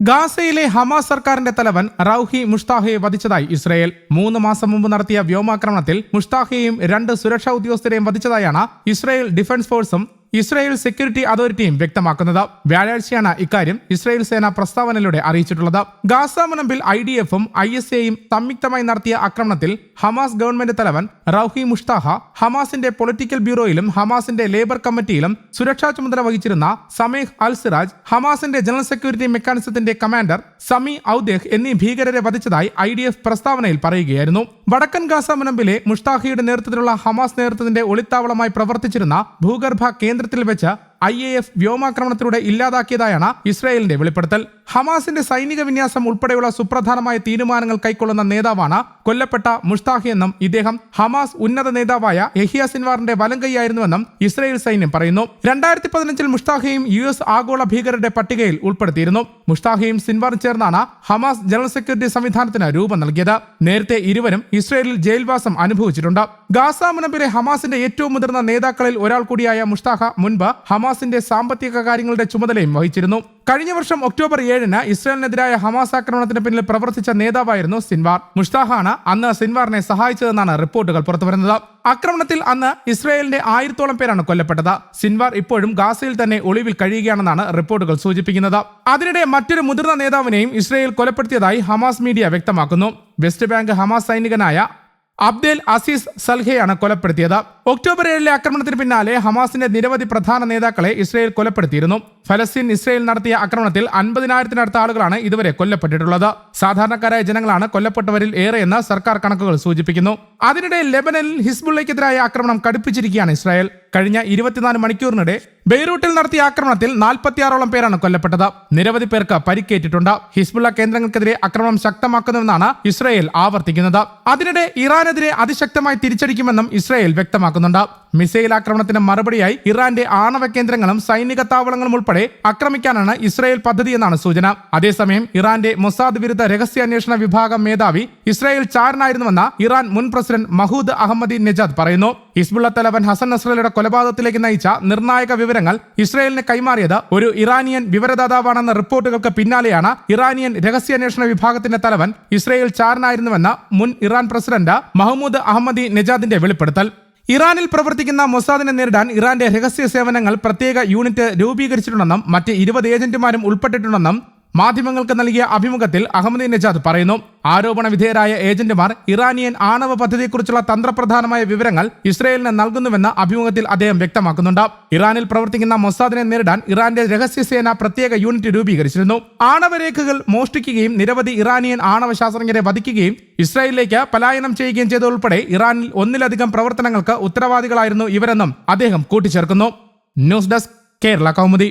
ഗാസയിലെ ഹമാസ് സർക്കാരിന്റെ തലവൻ റൌഹി മുഷ്താഹയെ വധിച്ചതായി ഇസ്രയേൽ. മൂന്ന് മാസം മുമ്പ് നടത്തിയ വ്യോമാക്രമണത്തിൽ മുഷ്താഹയെയും രണ്ട് സുരക്ഷാ ഉദ്യോഗസ്ഥരെയും വധിച്ചതായാണ് ഇസ്രയേൽ ഡിഫൻസ് ഫോഴ്സും ഇസ്രായേൽ സെക്യൂരിറ്റി അതോറിറ്റിയും വ്യക്തമാക്കുന്നത്. വ്യാഴാഴ്ചയാണ് ഇക്കാര്യം ഇസ്രായേൽ സേന പ്രസ്താവനയിലൂടെ അറിയിച്ചിട്ടുള്ളത്. ഗാസ മുനമ്പിൽ ഐ ഡി എഫും ഐ എസ് എയും സംയുക്തമായി നടത്തിയ ആക്രമണത്തിൽ ഹമാസ് ഗവൺമെന്റ് തലവൻ റൌഹി മുഷ്താഹ ഹമാസിന്റെ പൊളിറ്റിക്കൽ ബ്യൂറോയിലും ഹമാസിന്റെ ലേബർ കമ്മിറ്റിയിലും സുരക്ഷാ ചുമതല വഹിച്ചിരുന്ന സമീഹ് അൽ സിറാജ് ഹമാസിന്റെ ജനറൽ സെക്യൂരിറ്റി മെക്കാനിസത്തിന്റെ കമാൻഡർ സമി ഔദേഹ് എന്നീ ഭീകരരെ വധിച്ചതായി ഐ ഡി എഫ് പ്രസ്താവനയിൽ പറയുകയായിരുന്നു. വടക്കൻ ഗാസ മുനമ്പിലെ മുഷ്താഹിയുടെ നേതൃത്വത്തിലുള്ള ഹമാസ് നേതൃത്വത്തിന്റെ ഒളിത്താവളമായി പ്രവർത്തിച്ചിരുന്ന ഭൂഗർഭ കേന്ദ്രത്തിൽ വെച്ച് ഐ എ എഫ് വ്യോമാക്രമണത്തിലൂടെ ഇല്ലാതാക്കിയതായാണ് ഇസ്രായേലിന്റെ വെളിപ്പെടുത്തൽ. ഹമാസിന്റെ സൈനിക വിന്യാസം ഉൾപ്പെടെയുള്ള സുപ്രധാനമായ തീരുമാനങ്ങൾ കൈക്കൊള്ളുന്ന നേതാവാണ് കൊല്ലപ്പെട്ട മുഷ്താഹി എന്നും ഇദ്ദേഹം ഹമാസ് ഉന്നത നേതാവായ യഹിയ സിൻവാറിന്റെ വലങ്കൈയായിരുന്നുവെന്നും ഇസ്രായേൽ സൈന്യം പറയുന്നു. രണ്ടായിരത്തി പതിനഞ്ചിൽ മുഷ്താഹിയും യു എസ് ആഗോള ഭീകരരുടെ പട്ടികയിൽ ഉൾപ്പെടുത്തിയിരുന്നു. മുഷ്താഹിയും സിൻവാറും ചേർന്നാണ് ഹമാസ് ജനറൽ സെക്യൂരിറ്റി സംവിധാനത്തിന് രൂപം നൽകിയത്. നേരത്തെ ഇരുവരും ഇസ്രായേലിൽ ജയിൽവാസം അനുഭവിച്ചിട്ടുണ്ട്. ഗാസ മുനമ്പിലെ ഹമാസിന്റെ ഏറ്റവും മുതിർന്ന നേതാക്കളിൽ ഒരാൾ കൂടിയായ മുഷ്താഹ മുൻപ് ഹമാസിന്റെ സാമ്പത്തിക കാര്യങ്ങളുടെ ചുമതലയും വഹിച്ചിരുന്നു. കഴിഞ്ഞ വർഷം ഒക്ടോബർ ഏഴിന് ഇസ്രായേലിനെതിരായ ഹമാസ് ആക്രമണത്തിന് പിന്നിൽ പ്രവർത്തിച്ച നേതാവായിരുന്നു സിൻവാർ. മുഷ്താഹാണ് അന്ന് സിൻവാറിനെ സഹായിച്ചതെന്നാണ് റിപ്പോർട്ടുകൾ പുറത്തുവരുന്നത്. ആക്രമണത്തിൽ അന്ന് ഇസ്രായേലിന്റെ ആയിരത്തോളം പേരാണ് കൊല്ലപ്പെട്ടത്. സിൻവാർ ഇപ്പോഴും ഗാസയിൽ തന്നെ ഒളിവിൽ കഴിയുകയാണെന്നാണ് റിപ്പോർട്ടുകൾ സൂചിപ്പിക്കുന്നത്. അതിനിടെ മറ്റൊരു മുതിർന്ന നേതാവിനെയും ഇസ്രായേൽ കൊലപ്പെടുത്തിയതായി ഹമാസ് മീഡിയ വ്യക്തമാക്കുന്നു. വെസ്റ്റ് ബാങ്ക് ഹമാസ് സൈനികനായ അബ്ദേൽ അസീസ് സൽഹയാണ് കൊലപ്പെടുത്തിയത്. ഒക്ടോബർ ഏഴിലെ ആക്രമണത്തിന് പിന്നാലെ ഹമാസിന്റെ നിരവധി പ്രധാന നേതാക്കളെ ഇസ്രയേൽ കൊലപ്പെടുത്തിയിരുന്നു. ഫലസ്തീൻ ഇസ്രയേൽ നടത്തിയ ആക്രമണത്തിൽ അൻപതിനായിരത്തിനടുത്ത ആളുകളാണ് ഇതുവരെ കൊല്ലപ്പെട്ടിട്ടുള്ളത്. സാധാരണക്കാരായ ജനങ്ങളാണ് കൊല്ലപ്പെട്ടവരിൽ ഏറെയെന്ന് സർക്കാർ കണക്കുകൾ സൂചിപ്പിക്കുന്നു. അതിനിടെ ലെബനനിൽ ഹിസ്ബുള്ളയ്ക്കെതിരായ ആക്രമണം കടുപ്പിച്ചിരിക്കുകയാണ് ഇസ്രായേൽ. കഴിഞ്ഞ ഇരുപത്തിനാല് മണിക്കൂറിനിടെ ബെയ്റൂട്ടിൽ നടത്തിയ ആക്രമണത്തിൽ നാൽപ്പത്തിയാറോളം പേരാണ് കൊല്ലപ്പെട്ടത്. നിരവധി പേർക്ക് പരിക്കേറ്റിട്ടുണ്ട്. ഹിസ്ബുള്ള കേന്ദ്രങ്ങൾക്കെതിരെ ആക്രമണം ശക്തമാക്കുന്നുവെന്നാണ് ഇസ്രായേൽ ആവർത്തിക്കുന്നത്. അതിനിടെ ഇറാനെതിരെ അതിശക്തമായി തിരിച്ചടിക്കുമെന്നും ഇസ്രായേൽ വ്യക്തമാക്കുന്നുണ്ട്. മിസൈൽ ആക്രമണത്തിന് മറുപടിയായി ഇറാന്റെ ആണവ കേന്ദ്രങ്ങളും സൈനിക താവളങ്ങളും ഉൾപ്പെടെ ആക്രമിക്കാനാണ് ഇസ്രായേൽ പദ്ധതിയെന്നാണ് സൂചന. അതേസമയം ഇറാന്റെ മൊസാദ് വിരുദ്ധ രഹസ്യാന്വേഷണ വിഭാഗം മേധാവി ഇസ്രായേൽ ചാരനായിരുന്നുവെന്ന ഇറാൻ മുൻ പ്രസിഡന്റ് മഹൂദ് അഹമ്മദി നജാദ് പറയുന്നു. ഹിസ്ബുള്ള തലവൻ ഹസൻ നസ്രലയുടെ കൊലപാതകത്തിലേക്ക് നയിച്ച നിർണായക വിവരങ്ങൾ ഇസ്രായേലിന് കൈമാറിയത് ഒരു ഇറാനിയൻ വിവരദാതാവാണെന്ന റിപ്പോർട്ടുകൾക്ക് പിന്നാലെയാണ് ഇറാനിയൻ രഹസ്യാന്വേഷണ വിഭാഗത്തിന്റെ തലവൻ ഇസ്രായേൽ ചാരനായിരുന്നുവെന്ന മുൻ ഇറാൻ പ്രസിഡന്റ് മഹ്മൂദ് അഹമ്മദി നജാദിന്റെ വെളിപ്പെടുത്തൽ. ഇറാനിൽ പ്രവർത്തിക്കുന്ന മൊസാദിനെ നേരിടാൻ ഇറാന്റെ രഹസ്യ സേവനങ്ങൾ പ്രത്യേക യൂണിറ്റ് രൂപീകരിച്ചിട്ടുണ്ടെന്നും മറ്റ് ഇരുപത് ഏജന്റുമാരും ഉൾപ്പെട്ടിട്ടുണ്ടെന്നും മാധ്യമങ്ങൾക്ക് നൽകിയ അഭിമുഖത്തിൽ അഹമ്മദ് നജാദ് പറയുന്നു ആരോപണ വിധേയരായ ഏജന്റുമാർ ഇറാനിയൻ ആണവ പദ്ധതിയെക്കുറിച്ചുള്ള തന്ത്രപ്രധാനമായ വിവരങ്ങൾ ഇസ്രയേലിന് നൽകുന്നുവെന്ന് അഭിമുഖത്തിൽ അദ്ദേഹം വ്യക്തമാക്കുന്നുണ്ട്. ഇറാനിൽ പ്രവർത്തിക്കുന്ന മൊസാദിനെ നേരിടാൻ ഇറാന്റെ രഹസ്യസേന പ്രത്യേക യൂണിറ്റ് രൂപീകരിച്ചിരുന്നു. ആണവരേഖകൾ മോഷ്ടിക്കുകയും നിരവധി ഇറാനിയൻ ആണവ ശാസ്ത്രജ്ഞരെ വധിക്കുകയും ഇസ്രായേലിലേക്ക് പലായനം ചെയ്യുകയും ചെയ്തതുൾപ്പെടെ ഇറാനിൽ ഒന്നിലധികം പ്രവർത്തനങ്ങൾക്ക് ഉത്തരവാദികളായിരുന്നു ഇവരെന്നും അദ്ദേഹം കൂട്ടിച്ചേർക്കുന്നു. News desk Kerala Kaumudi.